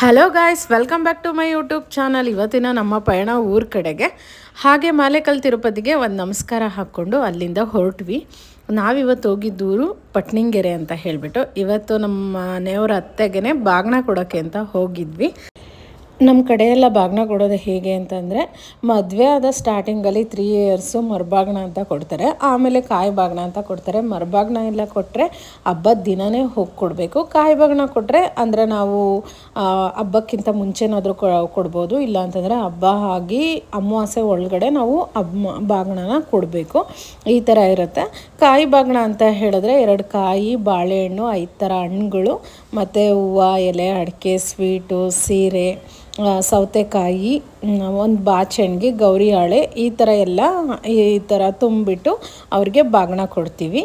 Hello guys welcome back to my YouTube channel ಇವತ್ತಿನ ನಮ್ಮ ಪಯಣ ಊರ ಕಡೆಗೆ. ಹಾಗೆ ಮಾಲೆಕಲ್ ತಿರುಪತಿಗೆ ಒಂದು ನಮಸ್ಕಾರ ಹಾಕ್ಕೊಂಡು ಅಲ್ಲಿಂದ ಹೊರಟ್ವಿ. ನಾವಿವತ್ತು ಹೋಗಿದ್ದೂರು ಪಟ್ನಿಂಗೆರೆ ಅಂತ ಹೇಳಿಬಿಟ್ಟು. ಇವತ್ತು ನಮ್ಮ ಮನೆಯವ್ರ ಅತ್ತೆಗೆ ಬಾಗ್ನ ಕೊಡೋಕ್ಕೆ ಅಂತ ಹೋಗಿದ್ವಿ. ನಮ್ಮ ಕಡೆಯೆಲ್ಲ ಬಾಗ್ನ ಕೊಡೋದು ಹೇಗೆ ಅಂತಂದರೆ, ಮದುವೆ ಆದ ಸ್ಟಾರ್ಟಿಂಗಲ್ಲಿ ತ್ರೀ ಇಯರ್ಸು ಮರುಬಾಗ್ನ ಅಂತ ಕೊಡ್ತಾರೆ, ಆಮೇಲೆ ಕಾಯಿ ಬಾಗ್ನ ಅಂತ ಕೊಡ್ತಾರೆ. ಮರುಬಾಗ್ನ ಎಲ್ಲ ಕೊಟ್ಟರೆ ಹಬ್ಬದ ದಿನವೇ ಹೋಗಿ ಕೊಡಬೇಕು. ಕಾಯಿ ಬಾಗ್ನ ಕೊಟ್ಟರೆ ಅಂದರೆ ನಾವು ಹಬ್ಬಕ್ಕಿಂತ ಮುಂಚೆನಾದರೂ ಕೊಡ್ಬೋದು. ಇಲ್ಲ ಅಂತಂದರೆ ಹಬ್ಬ ಆಗಿ ಅಮಾವಾಸ್ಯೆ ಒಳಗಡೆ ನಾವು ಹಬ್ಬ ಬಾಗ್ನನ ಕೊಡಬೇಕು. ಈ ಥರ ಇರುತ್ತೆ. ಕಾಯಿ ಬಾಗ್ನ ಅಂತ ಹೇಳಿದ್ರೆ ಎರಡು ಕಾಯಿ, ಬಾಳೆಹಣ್ಣು, ಐದು ಥರ ಹಣ್ಣುಗಳು, ಮತ್ತು ಹೂವು, ಎಲೆ, ಅಡಿಕೆ, ಸ್ವೀಟು, ಸೀರೆ ಸೌತೆಕಾಯಿ ಒಂದು ಬಾಚಣಿಗೆ, ಗೌರಿ ಹಾಳೆ, ಈ ಥರ ಎಲ್ಲ ಈ ಥರ ತುಂಬಿಟ್ಟು ಅವ್ರಿಗೆ ಬಾಗಣ ಕೊಡ್ತೀವಿ.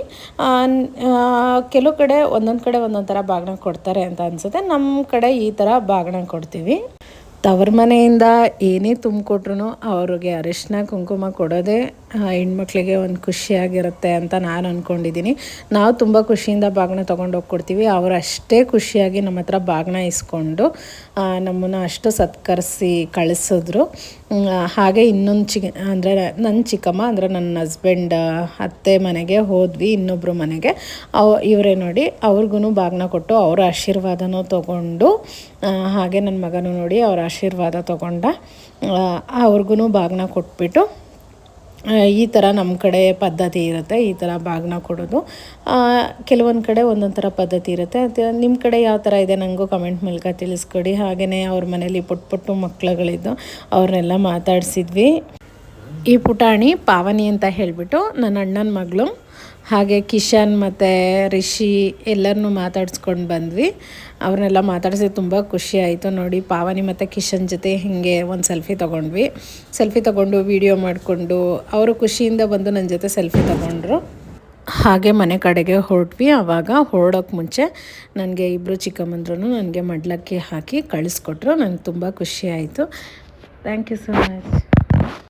ಕೆಲವು ಕಡೆ ಒಂದೊಂದು ಕಡೆ ಒಂದೊಂದು ಥರ ಬಾಗಣ ಕೊಡ್ತಾರೆ ಅಂತ ಅನಿಸುತ್ತೆ. ನಮ್ಮ ಕಡೆ ಈ ಥರ ಬಾಗಣ ಕೊಡ್ತೀವಿ. ತವ್ರ ಮನೆಯಿಂದ ಏನೇ ತುಂಬಿಕೊಟ್ರು ಅವ್ರಿಗೆ ಅರಿಶಿನ, ಕುಂಕುಮ ಕೊಡೋದೇ ಹೆಣ್ಮಕ್ಳಿಗೆ ಒಂದು ಖುಷಿಯಾಗಿರುತ್ತೆ ಅಂತ ನಾನು ಅಂದ್ಕೊಂಡಿದ್ದೀನಿ ನಾವು ತುಂಬ ಖುಷಿಯಿಂದ ಬಾಗಿನ ತೊಗೊಂಡು ಹೋಗ್ಕೊಡ್ತೀವಿ. ಅವರು ಅಷ್ಟೇ ಖುಷಿಯಾಗಿ ನಮ್ಮ ಹತ್ರ ಬಾಗಿನ ಇಸ್ಕೊಂಡು ನಮ್ಮನ್ನು ಅಷ್ಟು ಸತ್ಕರಿಸಿ ಕಳಿಸಿದ್ರು. ಹಾಗೆ ಇನ್ನೊಂದು ಚಿ ಅಂದರೆ ನನ್ನ ಚಿಕ್ಕಮ್ಮ, ಅಂದರೆ ನನ್ನ ಹಸ್ಬೆಂಡ್ ಅತ್ತೆ ಮನೆಗೆ ಹೋದ್ವಿ ಇನ್ನೊಬ್ಬರು ಮನೆಗೆ. ಅವ, ಇವರೇ ನೋಡಿ ಅವ್ರಿಗೂ ಬಾಗಿನ ಕೊಟ್ಟು ಅವರ ಆಶೀರ್ವಾದನೂ ತೊಗೊಂಡು ಹಾಗೆ ನನ್ನ ಮಗನೂ ನೋಡಿ ಅವ್ರ ಆಶೀರ್ವಾದ ತಗೊಂಡ ಅವ್ರಿಗೂ ಬಾಗ್ನ ಕೊಟ್ಬಿಟ್ಟು ಈ ಥರ ನಮ್ಮ ಕಡೆ ಪದ್ಧತಿ ಇರುತ್ತೆ, ಈ ಥರ ಬಾಗ್ನ ಕೊಡೋದು. ಕೆಲವೊಂದು ಕಡೆ ಒಂದೊಂದು ಥರ ಪದ್ಧತಿ ಇರುತ್ತೆ. ನಿಮ್ಮ ಕಡೆ ಯಾವ ಥರ ಇದೆ ನನಗೂ ಕಮೆಂಟ್ ಮೂಲಕ ತಿಳಿಸ್ಕೊಡಿ. ಹಾಗೆಯೇ ಅವ್ರ ಮನೇಲಿ ಪುಟ್ಟ ಪುಟ್ಟು ಮಕ್ಕಳುಗಳಿದ್ದು ಅವ್ರನ್ನೆಲ್ಲ ಮಾತಾಡಿಸಿದ್ವಿ. ಈ ಪುಟಾಣಿ ಪಾವನಿ ಅಂತ ಹೇಳಿಬಿಟ್ಟು ನನ್ನ ಅಣ್ಣನ ಮಗಳು, ಹಾಗೆ ಕಿಶನ್ ಮತ್ತು ರಿಷಿ ಎಲ್ಲರನ್ನೂ ಮಾತಾಡಿಸ್ಕೊಂಡು ಬಂದ್ವಿ. ಅವ್ರನ್ನೆಲ್ಲ ಮಾತಾಡಿಸಿ ತುಂಬ ಖುಷಿ ಆಯಿತು. ನೋಡಿ, ಪಾವನಿ ಮತ್ತು ಕಿಶನ್ ಜೊತೆ ಹೀಗೆ ಒಂದು ಸೆಲ್ಫಿ ತೊಗೊಂಡ್ವಿ. ಸೆಲ್ಫಿ ತೊಗೊಂಡು ವೀಡಿಯೋ ಮಾಡಿಕೊಂಡು ಅವರು ಖುಷಿಯಿಂದ ಬಂದು ನನ್ನ ಜೊತೆ ಸೆಲ್ಫಿ ತೊಗೊಂಡ್ರು. ಹಾಗೆ ಮನೆ ಕಡೆಗೆ ಹೊರಟ್ವಿ. ಆವಾಗ ಹೊರಡೋಕ್ಕೆ ಮುಂಚೆ ನನಗೆ ಇಬ್ಬರು ಚಿಕ್ಕಮ್ಮಂದ್ರೂ ನನಗೆ ಮಡ್ಲಕ್ಕಿ ಹಾಕಿ ಕಳಿಸ್ಕೊಟ್ರು. ನನಗೆ ತುಂಬ ಖುಷಿ ಆಯಿತು. Thank you so much